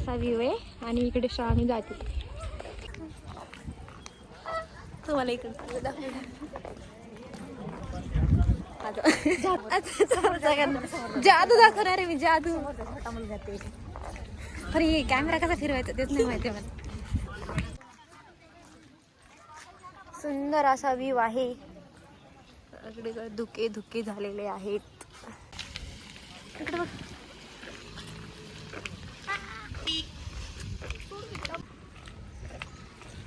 असा व्ह्यू आहे आणि इकडे श्रावणी जाते. तुम्हाला इकडे जादू. दाखवणार आहे मी जादू. अरे कॅमेरा कसा फिरवायचा तेच नाही माहिती मला. सुंदर असा व्ह्यू आहे. इकडे धुके धुके झालेले आहेत. इकडे बघ.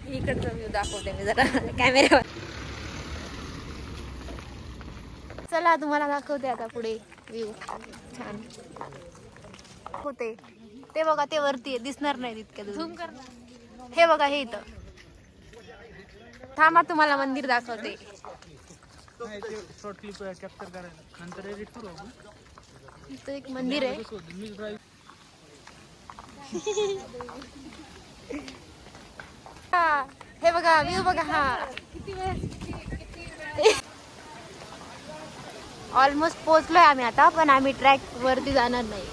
इकडचा व्ह्यू दाखवते मी जरा कॅमेऱ्यावर चला तुम्हाला दाखवते आता पुढे व्ह्यू छान. होते. ते बघा ते वरती दिसणार नाही तितक्या हे बघा हे इथं. थांबा तुम्हाला मंदिर दाखवते. शॉर्ट क्लिप कॅप्चर करायला. नंतर एडिट करू आपण. इथं एक मंदिर आहे कसं होतं मी ड्राईव्ह हा हे बघा व्ह्यू बघा हा. ऑलमोस्ट पोहोचलोय आम्ही आता पण आम्ही ट्रॅक वरती जाणार नाही.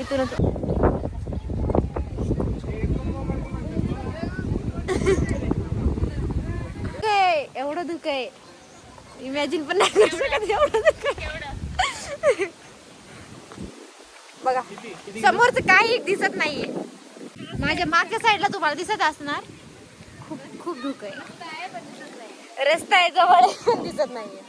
इथूनच. आहे, एवढं दुःख आहे. इमॅजिन पण नाही करू शकत एवढं दुःख आहे. बघा समोरच काही दिसत नाहीये. माझ्या मागच्या साईडला तुम्हाला दिसत असणार. खूप खूप धुक आहे. रस्ता आहे जवळ. दिसत नाहीये.